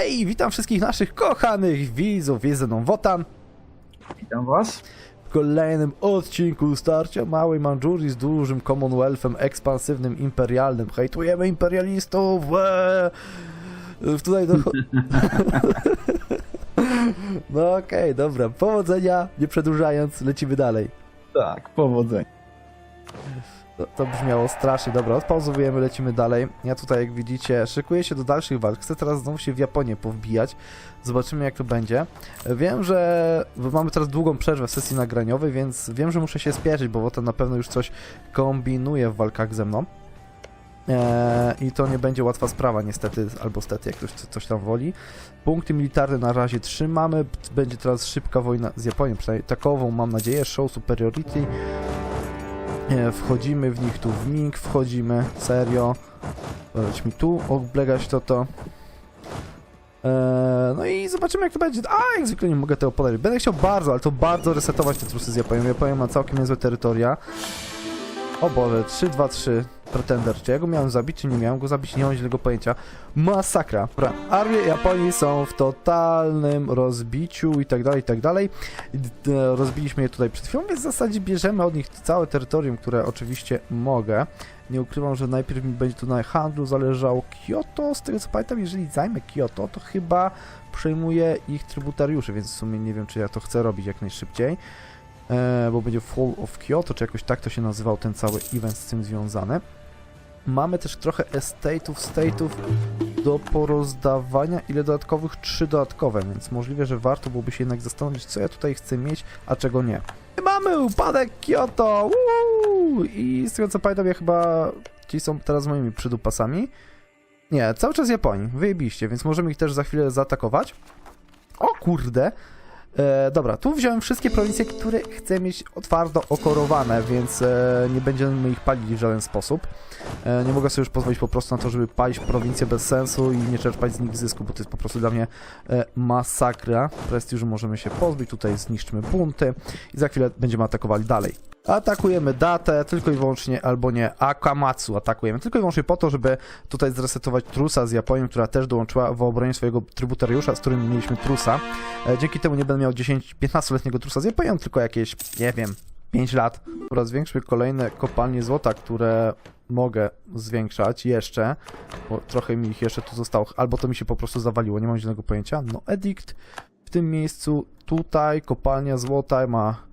Hej, witam wszystkich naszych kochanych widzów, jest ze mną Wotan Witam was. w kolejnym odcinku starcia Małej Mandżurii z dużym Commonwealthem ekspansywnym, imperialnym. Hejtujemy imperialistów! Łe! Tutaj do... No okej, dobra, powodzenia, nie przedłużając, lecimy dalej. Tak, powodzenia. To, brzmiało strasznie. Dobra, odpauzowujemy, lecimy dalej. Ja tutaj, jak widzicie, szykuję się do dalszych walk. Chcę teraz znowu się w Japonię powbijać. Zobaczymy, jak to będzie. Wiem, że mamy teraz długą przerwę w sesji nagraniowej, więc wiem, że muszę się spieszyć, bo Wotan na pewno już coś kombinuje w walkach ze mną. Eee, I to nie będzie łatwa sprawa, niestety, albo stety, jak ktoś co- coś tam woli. Punkty militarne na razie trzymamy. Będzie teraz szybka wojna z Japonią, przynajmniej takową mam nadzieję. Show Superiority. Nie, wchodzimy w nich tu w mig, wchodzimy, serio. Dać mi tu oblegać to to. Eee, no i zobaczymy jak to będzie. A, jak zwykle nie mogę tego podać. Będę chciał bardzo, ale to bardzo resetować te trusy z Japonią. Japonia ma całkiem niezłe terytoria. O Boże, 3-2-3 Pretender. Czy ja go miałem zabić, czy nie miałem go zabić? Nie mam źle pojęcia. Masakra. Dobra, armie Japonii są w totalnym rozbiciu i tak dalej, i tak dalej. Rozbiliśmy je tutaj przed chwilą, więc w zasadzie bierzemy od nich całe terytorium, które oczywiście mogę. Nie ukrywam, że najpierw mi będzie tu na handlu zależało Kyoto. Z tego co pamiętam, jeżeli zajmę Kyoto, to chyba przejmuję ich trybutariuszy, więc w sumie nie wiem, czy ja to chcę robić jak najszybciej. E, bo będzie Fall of Kyoto, czy jakoś tak to się nazywał ten cały event z tym związany. Mamy też trochę estate'ów, state'ów do porozdawania. Ile dodatkowych? Trzy dodatkowe, więc możliwe, że warto byłoby się jednak zastanowić, co ja tutaj chcę mieć, a czego nie. Mamy upadek Kyoto! Woo! I z tego co pamiętam, ja chyba ci są teraz moimi przydupasami. Nie, cały czas Japonii. Wyjebiście, więc możemy ich też za chwilę zaatakować. O kurde! E, dobra, tu wziąłem wszystkie prowincje, które chcę mieć twardo okorowane, więc e, nie będziemy ich palić w żaden sposób. E, nie mogę sobie już pozwolić po prostu na to, żeby palić prowincje bez sensu i nie czerpać z nich zysku, bo to jest po prostu dla mnie e, masakra. Prestiżu możemy się pozbyć, tutaj zniszczmy bunty i za chwilę będziemy atakowali dalej. Atakujemy datę tylko i wyłącznie, albo nie, Akamatsu atakujemy tylko i wyłącznie po to, żeby tutaj zresetować trusa z Japonią, która też dołączyła w obronie swojego trybutariusza, z którym mieliśmy trusa. E, dzięki temu nie będę miał 10-15-letniego trusa z Japonią, tylko jakieś, nie wiem, 5 lat. Oraz zwiększmy kolejne kopalnie złota, które mogę zwiększać jeszcze, bo trochę mi ich jeszcze tu zostało, albo to mi się po prostu zawaliło, nie mam żadnego pojęcia. No, edikt w tym miejscu, tutaj kopalnia złota ma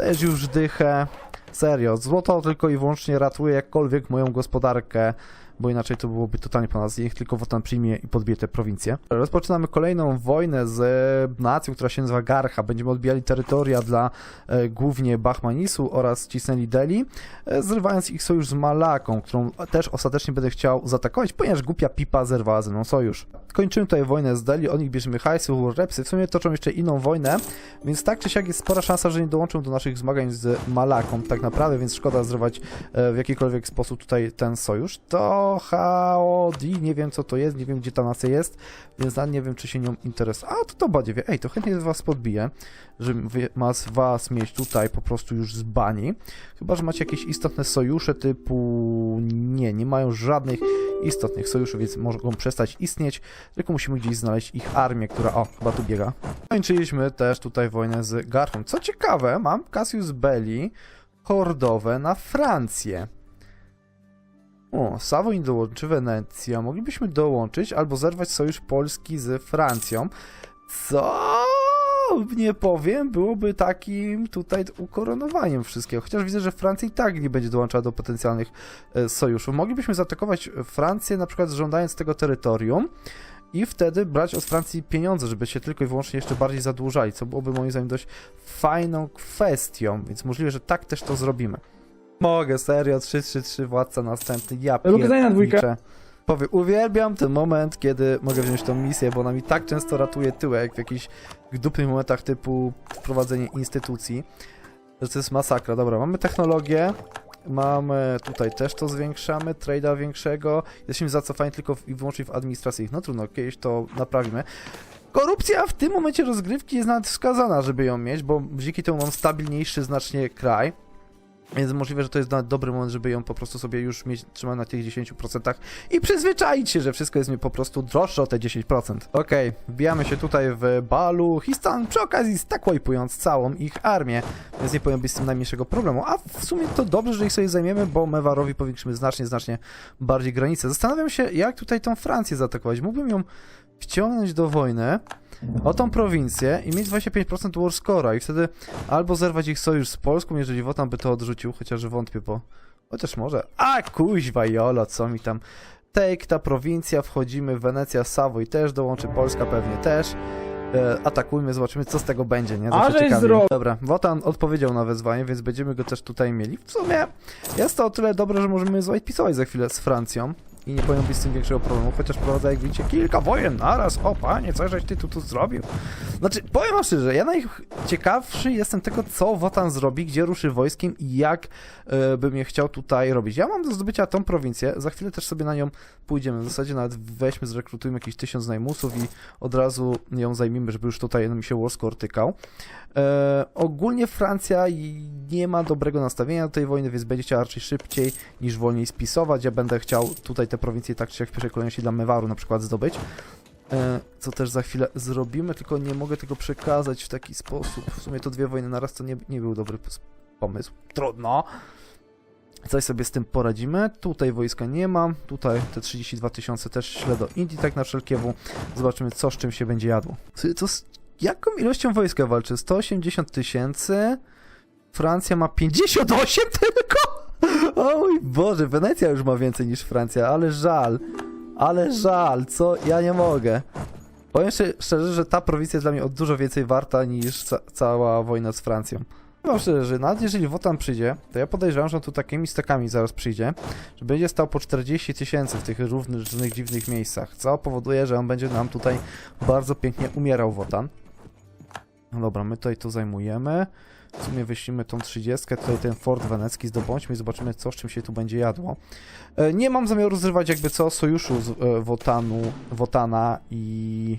też już dychę. Serio, złoto tylko i wyłącznie ratuje jakkolwiek moją gospodarkę, bo inaczej to byłoby totalnie po nas. Niech tylko Wotan przyjmie i podbije te prowincje. Rozpoczynamy kolejną wojnę z e, nacją, która się nazywa Garcha. Będziemy odbijali terytoria dla e, głównie Bahmanisu oraz cisnęli Delhi, e, zrywając ich sojusz z Malaką, którą też ostatecznie będę chciał zaatakować, ponieważ głupia pipa zerwała ze mną sojusz. Kończymy tutaj wojnę z Delhi, od nich bierzemy hajsu, repsy. W sumie toczą jeszcze inną wojnę, więc tak czy siak jest spora szansa, że nie dołączą do naszych zmagań z Malaką tak naprawdę, więc szkoda zrywać e, w jakikolwiek sposób tutaj ten sojusz. To Haodi, nie wiem co to jest, nie wiem gdzie ta nacja jest, więc nie wiem czy się nią interesuje. A to to Badzie wie, ej, to chętnie was podbiję, wy- mas- was mieć tutaj po prostu już z bani. Chyba, że macie jakieś istotne sojusze typu... Nie, nie mają żadnych istotnych sojuszy, więc mogą przestać istnieć, tylko musimy gdzieś znaleźć ich armię, która... O, chyba tu biega. Kończyliśmy też tutaj wojnę z Garchą. Co ciekawe, mam Cassius Belli hordowe na Francję. O, Savoń dołączy Wenecja. Moglibyśmy dołączyć albo zerwać sojusz Polski z Francją. Co? Nie powiem, byłoby takim tutaj ukoronowaniem wszystkiego. Chociaż widzę, że Francja i tak nie będzie dołączała do potencjalnych e, sojuszów. Moglibyśmy zaatakować Francję, na przykład żądając tego terytorium i wtedy brać od Francji pieniądze, żeby się tylko i wyłącznie jeszcze bardziej zadłużali, co byłoby moim zdaniem dość fajną kwestią, więc możliwe, że tak też to zrobimy. Mogę, serio, 3-3-3, władca następny, ja zadanie na dwójkę. pierniczę. Powie, uwielbiam ten moment, kiedy mogę wziąć tą misję, bo ona mi tak często ratuje tyłek w jakichś dupnych momentach typu wprowadzenie instytucji, że to jest masakra. Dobra, mamy technologię, mamy tutaj też to zwiększamy, trade'a większego, jesteśmy zacofani tylko w, i wyłącznie w administracyjnych. No trudno, kiedyś to naprawimy. Korupcja w tym momencie rozgrywki jest nawet wskazana, żeby ją mieć, bo dzięki temu mam stabilniejszy znacznie kraj. Więc możliwe, że to jest dobry moment, żeby ją po prostu sobie już mieć trzymać na tych 10% i przyzwyczaić się, że wszystko jest mi po prostu droższe o te 10%. Okej, wbijamy się tutaj w Baluchistan, przy okazji tak wipując całą ich armię, więc nie powinien być z tym najmniejszego problemu. A w sumie to dobrze, że ich sobie zajmiemy, bo Mewarowi powiększymy znacznie, znacznie bardziej granice. Zastanawiam się, jak tutaj tą Francję zaatakować. Mógłbym ją wciągnąć do wojny o tą prowincję i mieć 25% war score'a i wtedy albo zerwać ich sojusz z Polską, jeżeli Wotan by to odrzucił, chociaż wątpię, bo chociaż może. A kuźwa jolo, co mi tam. Take ta prowincja, wchodzimy, Wenecja, Savoy też dołączy, Polska pewnie też. E, atakujmy, zobaczymy co z tego będzie, nie? Zawsze ciekawie. zrobił. Dobra, Wotan odpowiedział na wezwanie, więc będziemy go też tutaj mieli. W sumie jest to o tyle dobre, że możemy złajpisować za chwilę z Francją i nie powinno być z tym większego problemu, chociaż prowadza, jak widzicie, kilka wojen naraz. O panie, co żeś ty tu, tu zrobił? Znaczy, powiem wam szczerze, ja najciekawszy jestem tego, co Wotan zrobi, gdzie ruszy wojskiem i jak e, bym je chciał tutaj robić. Ja mam do zdobycia tą prowincję, za chwilę też sobie na nią pójdziemy. W zasadzie nawet weźmy, zrekrutujmy jakieś tysiąc najmusów i od razu ją zajmijmy, żeby już tutaj mi się Warscore tykał. E, ogólnie Francja nie ma dobrego nastawienia do tej wojny, więc będzie chciała raczej szybciej niż wolniej spisować. Ja będę chciał tutaj te prowincje tak czy siak w pierwszej kolejności dla Mewaru na przykład zdobyć. E, co też za chwilę zrobimy, tylko nie mogę tego przekazać w taki sposób. W sumie to dwie wojny naraz to nie, nie był dobry pomysł. Trudno. Coś sobie z tym poradzimy. Tutaj wojska nie mam. Tutaj te 32 tysiące też ślę do Indii, tak na wszelkiewu. Zobaczymy, co z czym się będzie jadło. Co z jaką ilością wojska walczy? 180 tysięcy. Francja ma 58 tylko? O mój Boże, Wenecja już ma więcej niż Francja, ale żal. Ale żal, co? Ja nie mogę. Powiem szczerze, że ta prowincja jest dla mnie o dużo więcej warta niż ca cała wojna z Francją. Powiem szczerze, że nawet jeżeli Wotan przyjdzie, to ja podejrzewam, że on tu takimi stakami zaraz przyjdzie, że będzie stał po 40 tysięcy w tych różnych dziwnych miejscach, co powoduje, że on będzie nam tutaj bardzo pięknie umierał Wotan. No dobra, my tutaj to zajmujemy. W sumie wyślimy tą 30, tutaj ten fort wenecki zdobądźmy i zobaczymy, co z czym się tu będzie jadło. E, Nie mam zamiaru zrywać jakby co sojuszu z e, Wotanu, Wotana i...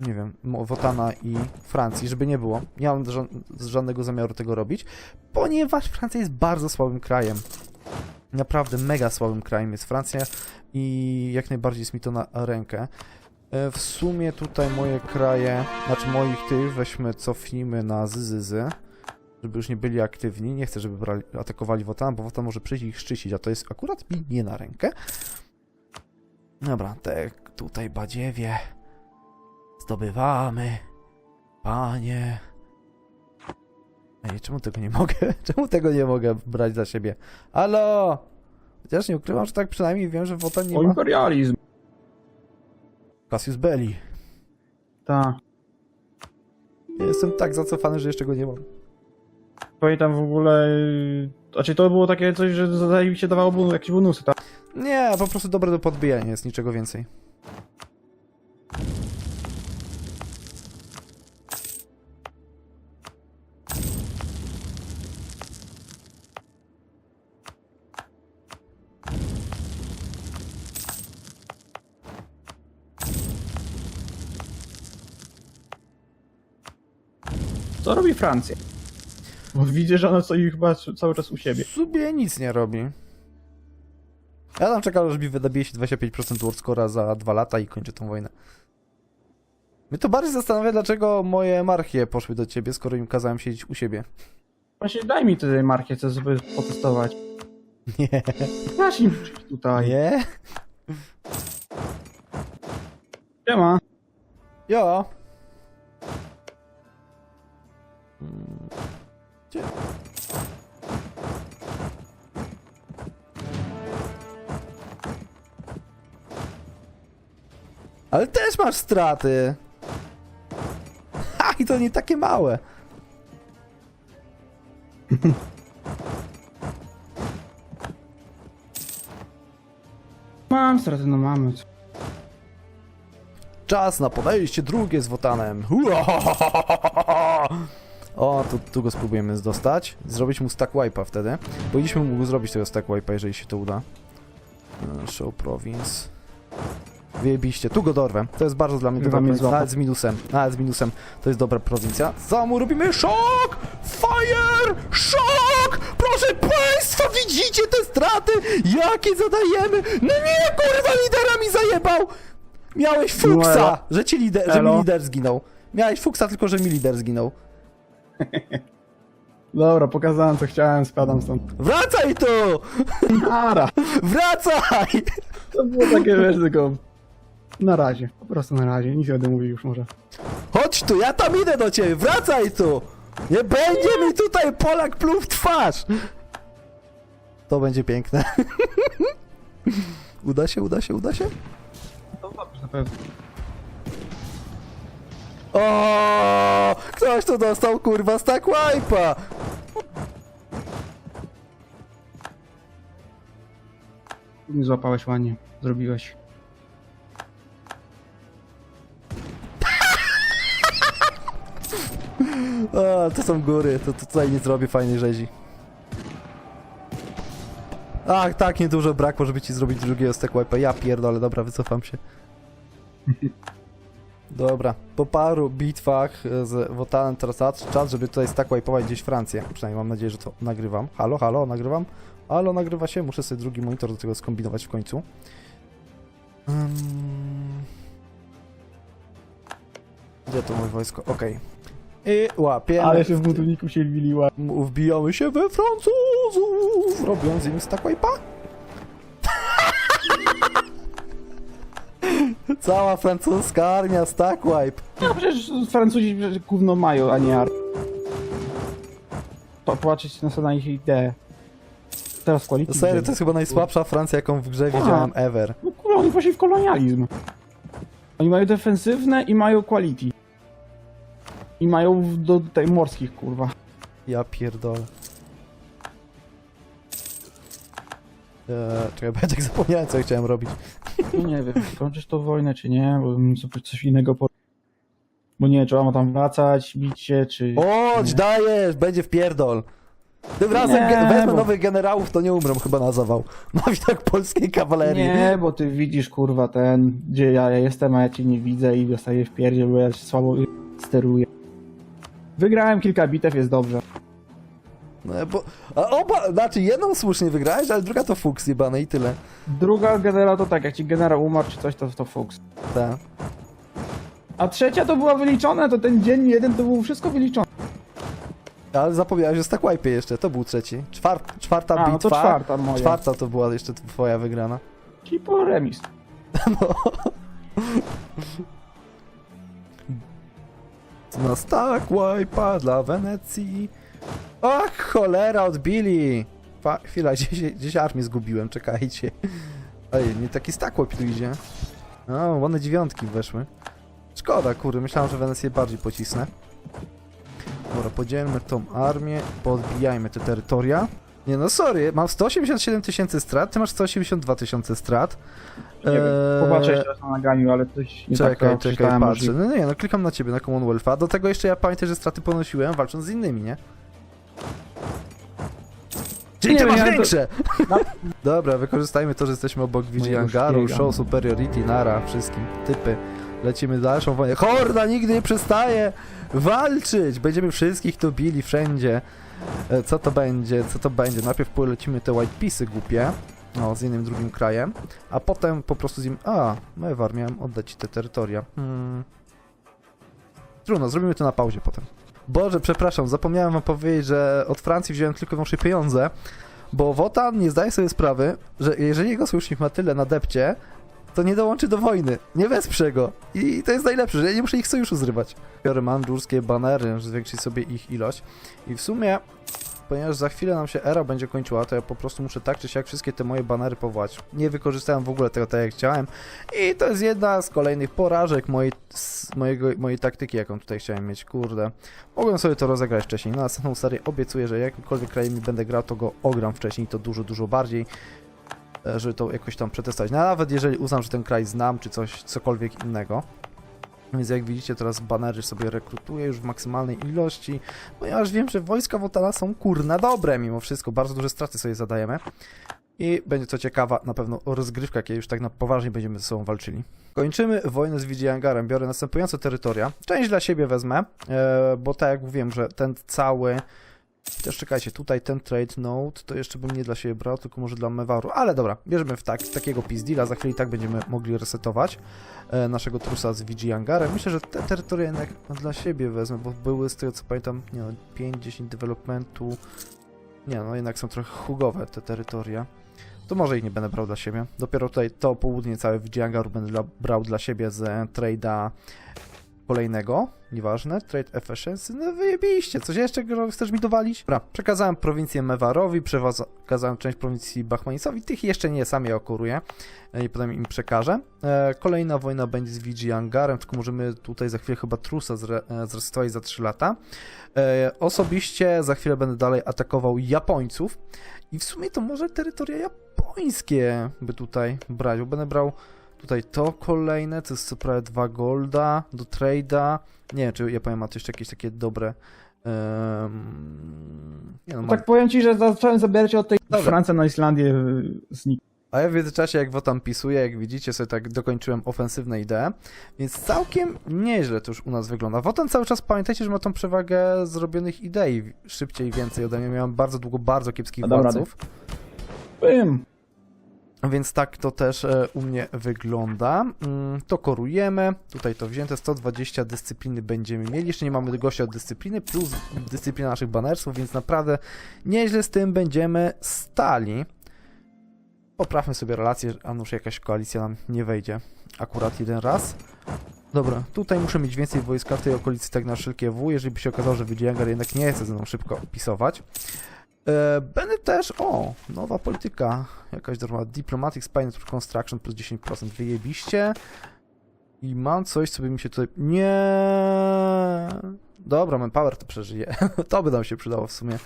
Nie wiem, Wotana i Francji, żeby nie było. Nie mam ża żadnego zamiaru tego robić, ponieważ Francja jest bardzo słabym krajem. Naprawdę mega słabym krajem jest Francja i jak najbardziej jest mi to na rękę. E, W sumie tutaj moje kraje, znaczy moich tych weźmy, cofnijmy na Zyzyzy, żeby już nie byli aktywni. Nie chcę, żeby brali, atakowali Wotan, bo Wotan może przyjść i ich szczycić, a to jest akurat mi nie na rękę. Dobra, te tutaj badziewie zdobywamy. Panie. Ej, czemu tego nie mogę? Czemu tego nie mogę brać dla siebie? Halo! Chociaż nie ukrywam, że tak przynajmniej wiem, że Wotan nie O ma. imperializm. Cassius Belli. Tak. Ja jestem tak zacofany, że jeszcze go nie mam. Pamiętam w ogóle... Znaczy to było takie coś, że zadaje się dawało jakieś bonusy, tak? Nie, po prostu dobre do podbijania jest, niczego więcej. Robi Francja? Bo widzę, że ona stoi chyba cały czas u siebie. Sobie nic nie robi. Ja tam czekam, aż mi wydabije się 25% Wordscora za dwa lata i kończę tą wojnę. Mnie to bardziej zastanawia, dlaczego moje marchie poszły do ciebie, skoro im kazałem siedzieć u siebie. Właśnie daj mi tutaj markę, chcę sobie potestować. Nie. Każ im tutaj. Nie? Nie ma. Jo. Gdzie? Ale też masz straty. Ha, i to nie takie małe. Mam straty, no mamy. Czas na podejście drugie z Wotanem. Huahahaha. O, tu, tu go spróbujemy dostać. Zrobić mu stack wipe'a wtedy. Powinniśmy mu zrobić tego stack wipe'a, jeżeli się to uda. E, Show Province. Wyjebiście. Tu go dorwę. To jest bardzo dla mnie dobra prowincja. Nawet z minusem. Nawet z minusem. To jest dobra prowincja. Co mu robimy? Szok! Fire! Szok! Proszę państwa, widzicie te straty? Jakie zadajemy? No nie, kurwa, lidera mi zajebał! Miałeś fuksa, że ci lider, że mi lider zginął. Miałeś fuksa, tylko że mi lider zginął. Dobra, pokazałem co chciałem, spadam stąd. Wracaj tu! Nara! Wracaj! To było takie, wiesz, tylko... Na razie, po prostu na razie, nic nie będę mówił już może. Chodź tu, ja tam idę do ciebie, wracaj tu! Nie będzie mi tutaj Polak pluł w twarz! To będzie piękne. uda się, uda się, uda się? To dobrze, na pewno. O, Ktoś tu dostał kurwa stack wipe'a! Nie złapałeś ładnie, zrobiłeś. O, to są góry, to, to tutaj nie zrobię fajnej rzezi. Ach, tak, niedużo brakło, żeby ci zrobić drugiego stack wipe'a. Ja pierdolę, dobra, wycofam się. Dobra, po paru bitwach e, z Wotanem teraz czas- żeby tutaj stack wipe'ować gdzieś Francję. Przynajmniej mam nadzieję, że to nagrywam. Halo, halo, nagrywam? Halo, nagrywa się, muszę sobie drugi monitor do tego skombinować w końcu. Um... Gdzie to moje wojsko? Okej. I łapiemy. Ale się w butulniku się wbiliła. Wbijamy się we Francuzów, robiąc im stack Cała francuska armia stack wipe. No przecież Francuzi przecież gówno mają, a nie ar... Popatrzeć na sobie na ich ideę. Teraz quality. Serio, to jest chyba najsłabsza Francja, jaką w grze widziałem ever. No kurwa, oni właśnie w kolonializm. Oni mają defensywne i mają quality. I mają w- do tutaj morskich, kurwa. Ja pierdolę. Eee, czekaj, bo ja tak zapomniałem, co ja chciałem robić. No nie wiem, kończysz to wojnę, czy nie, bo bym sobie coś innego po... Bo nie, trzeba ma tam wracać, bić się, czy... Chodź, Nie. dajesz, będzie w pierdol. Tym razem Nie, ge- wezmę bo- nowych generałów, to nie umrą chyba na zawał. Na widok polskiej kawalerii. Nie, bo ty widzisz, kurwa, ten, gdzie ja jestem, a ja cię nie widzę i dostaję w pierdzie, bo ja się słabo steruję. Wygrałem kilka bitew, jest dobrze. No, bo, a oba, znaczy jedną słusznie wygrałeś, ale druga to fuks jebany i tyle. Druga generał to tak, jak ci generał umarł czy coś, to to fuks. Tak. A trzecia to była wyliczona, to ten dzień jeden to było wszystko wyliczone. Ale zapomniałeś o stack wipe jeszcze, to był trzeci. Czwar, czwarta A, no bitwa. to czwarta moja. Czwarta to była jeszcze twoja wygrana. I po remis. Na stack wipe'a dla Wenecji. Ach, cholera, odbili! Fa chwila, gdzieś, gdzieś armię zgubiłem, czekajcie. Ej, nie taki stack wipe tu idzie. O, ładne dziewiątki weszły. Szkoda, kurde, myślałem, że Wenecję bardziej pocisnę. Dobra, podzielmy tą armię, podbijajmy te terytoria. Nie no, sorry, mam 187 tysięcy strat, ty masz 182 tysiące strat. Nie wiem, Eee, popatrzę jeszcze raz na naganiu, ale coś nie tak Czekaj, to czekaj, przeczytałem patrzę. No nie, no klikam na ciebie, na Commonwealtha. Do tego jeszcze ja pamiętam, że straty ponosiłem walcząc z innymi, nie? Czyli Nie ty masz ja to- większe! No. Dobra, wykorzystajmy to, że jesteśmy obok Widzi Angaru, show superiority, nara, wszystkim, typy. Lecimy dalszą wojnę. Horda nigdy nie przestaje walczyć! Będziemy wszystkich tu bili wszędzie. E, Co to będzie? Co to będzie? Najpierw polecimy te white pisy głupie. No, z innym drugim krajem. A potem po prostu z nim... A, Mewar, miałem oddać ci te terytoria. Hmm. Trudno, zrobimy to na pauzie potem. Boże, przepraszam, zapomniałem wam powiedzieć, że od Francji wziąłem tylko i wyłącznie pieniądze, bo Wotan nie zdaje sobie sprawy, że jeżeli jego sojusznik ma tyle na depcie, to nie dołączy do wojny, nie wesprze go. I to jest najlepsze, że ja nie muszę ich sojuszu zrywać. Biorę mandżurskie banery, żeby zwiększyć sobie ich ilość. I w sumie, ponieważ za chwilę nam się era będzie kończyła, to ja po prostu muszę tak czy siak wszystkie te moje banery powołać. Nie wykorzystałem w ogóle tego tak jak chciałem. I to jest jedna z kolejnych porażek mojej, mojego, mojej taktyki, jaką tutaj chciałem mieć. Kurde. Mogłem sobie to rozegrać wcześniej. Na następną serię obiecuję, że jakimkolwiek krajem mi będę grał, to go ogram wcześniej, to dużo, dużo bardziej e, żeby to jakoś tam przetestować. No, nawet jeżeli uznam, że ten kraj znam, czy coś, cokolwiek innego. Więc jak widzicie, teraz banery sobie rekrutuję już w maksymalnej ilości, ponieważ wiem, że wojska Wotana są kurna dobre mimo wszystko. Bardzo duże straty sobie zadajemy. I będzie to ciekawa na pewno rozgrywka, kiedy już tak na poważnie będziemy ze sobą walczyli. Kończymy wojnę z Widziangarem. Biorę następujące terytoria. Część dla siebie wezmę, e, bo tak jak mówiłem, że ten cały Też czekajcie, tutaj ten trade note to jeszcze bym nie dla siebie brał, tylko może dla Mewaru. Ale dobra, bierzemy w tak, takiego pizdila, za chwilę i tak będziemy mogli resetować e, naszego trusa z VG Angarem. Myślę, że te terytoria jednak dla siebie wezmę, bo były z tego co pamiętam, nie no, 5-10 developmentu. Nie no, jednak są trochę hugowe te terytoria. To może ich nie będę brał dla siebie. Dopiero tutaj to południe całe VG Angaru będę dla, brał dla siebie z trade'a kolejnego, nieważne, trade efficiency, no wyjebiście, coś jeszcze chcesz mi dowalić? Dobra, przekazałem prowincję Mewarowi, przekazałem część prowincji Bachmanisowi, tych jeszcze nie, sam je okuruję e, i potem im przekażę. E, kolejna wojna będzie z VG Angarem, tylko możemy tutaj za chwilę chyba trusa zre, e, zresetować za 3 lata. Osobiście za chwilę będę dalej atakował Japońców i w sumie to może terytoria japońskie by tutaj brać, bo będę brał Tutaj to kolejne, to jest co prawie 2 golda do trade'a. Nie wiem, czy Japonia ma tu jeszcze jakieś takie dobre... Um, nie no, ma... Tak powiem ci, że zacząłem zabierać od tej Dobra. Francji na Islandię y, znik. A ja w międzyczasie, jak wotam pisuję, jak widzicie, sobie tak dokończyłem ofensywne idee, więc całkiem nieźle to już u nas wygląda. Wotan cały czas, pamiętajcie, że ma tą przewagę zrobionych idei szybciej, więcej ode mnie. Miałem bardzo długo bardzo kiepskich władców. Bym. Więc tak to też e, u mnie wygląda. Mm, to korujemy. Tutaj to wzięte 120 dyscypliny będziemy mieli. Jeszcze nie mamy gościa od dyscypliny, plus dyscyplina naszych banersów, więc naprawdę nieźle z tym będziemy stali. Poprawmy sobie relacje, a nuż jakaś koalicja nam nie wejdzie akurat jeden raz. Dobra, tutaj muszę mieć więcej wojska w tej okolicy, tak na wszelkie W. Jeżeli by się okazało, że Wydziangar jednak nie chce ze mną szybko opisować. E, Będę też, o, nowa polityka, jakaś darmowa, Diplomatic Spine Construction plus 10%, wyjebiście. I mam coś, co by mi się tutaj, nie, dobra, Manpower to przeżyje, to by nam się przydało w sumie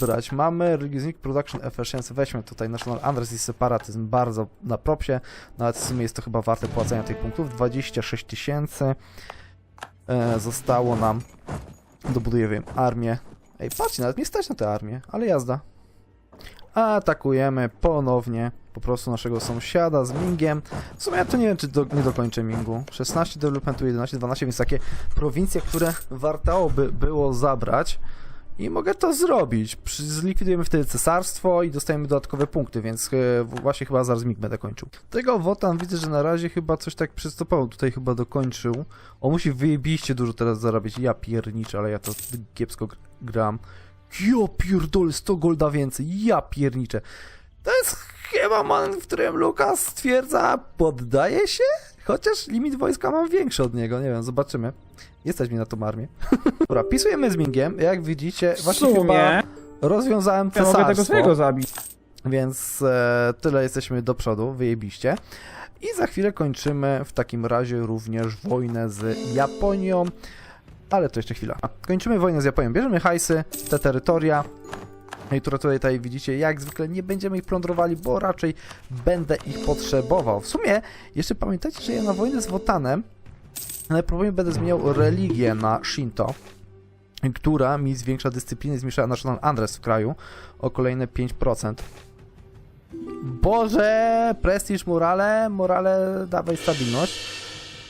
brać. Mamy Religious Production Efficiency, weźmy tutaj National Unrest i Separatyzm, bardzo na propsie, nawet w sumie jest to chyba warte płacenia tych punktów, 26 tysięcy e, zostało nam, dobudujemy armię Ej, patrzcie, nawet nie stać na tę armię, ale jazda. Atakujemy ponownie po prostu naszego sąsiada z Mingiem. W sumie ja to nie wiem, czy do, nie dokończę Mingu. 16 developmentu, 11, 12, więc takie prowincje, które wartałoby było zabrać. I mogę to zrobić. Zlikwidujemy wtedy cesarstwo i dostajemy dodatkowe punkty, więc e, właśnie chyba zaraz Mig będę kończył. Tego Wotan widzę, że na razie chyba coś tak przystopował. Tutaj chyba dokończył. On musi wyjebiście dużo teraz zarabiać. Ja pierniczę, ale ja to kiepsko gram. Ja pierdolę, 100 golda więcej. Ja pierniczę. To jest chyba moment, w którym Lukas stwierdza, poddaje się? Chociaż limit wojska mam większy od niego, nie wiem, zobaczymy. Jesteś mi na tą armię. Dobra, pisujemy z Mingiem, jak widzicie, właśnie chyba sumie rozwiązałem ja mogę tego cesarstwo, swojego zabić. więc e, tyle jesteśmy do przodu, wyjebiście. I za chwilę kończymy w takim razie również wojnę z Japonią, ale to jeszcze chwila. Kończymy wojnę z Japonią, bierzemy hajsy, te terytoria, i które tutaj, tutaj widzicie, jak zwykle nie będziemy ich plądrowali, bo raczej będę ich potrzebował. W sumie, jeszcze pamiętajcie, że ja na wojnę z Wotanem najprawdopodobniej będę zmieniał religię na Shinto, która mi zwiększa dyscyplinę i zmniejsza National Unrest w kraju o kolejne 5%. Boże, prestiż, morale, morale, dawaj stabilność.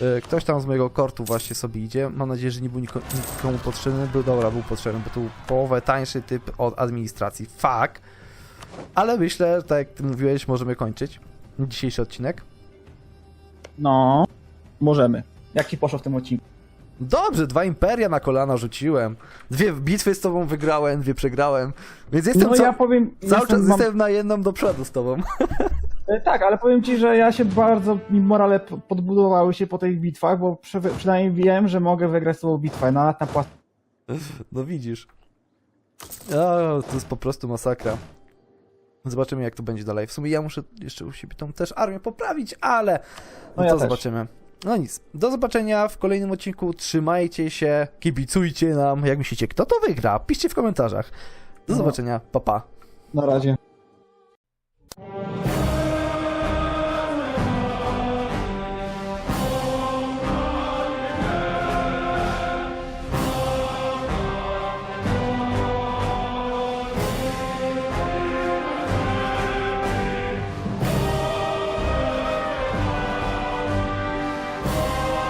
Y, Ktoś tam z mojego kortu właśnie sobie idzie. Mam nadzieję, że nie był niko, nikomu potrzebny. Był, dobra, był potrzebny, bo to był połowę tańszy typ od administracji. Fuck. Ale myślę, tak jak ty mówiłeś, możemy kończyć dzisiejszy odcinek. No, możemy. Jak ci poszło w tym odcinku? Dobrze, dwa imperia na kolana rzuciłem. Dwie bitwy z tobą wygrałem, dwie przegrałem. Więc jestem no ja powiem... cały jestem, czas mam- jestem na jedną do przodu z tobą. E, Tak, ale powiem ci, że ja się bardzo, mi morale podbudowały się po tych bitwach, bo przy, przynajmniej wiem, że mogę wygrać z tobą bitwę, nawet na płas... No widzisz. O, to jest po prostu masakra. Zobaczymy, jak to będzie dalej. W sumie ja muszę jeszcze u siebie tą też armię poprawić, ale no No ja to też. zobaczymy. No nic. Do zobaczenia w kolejnym odcinku. Trzymajcie się, kibicujcie nam. Jak myślicie, kto to wygra? Piszcie w komentarzach. Do No. zobaczenia. Pa, pa. Na razie.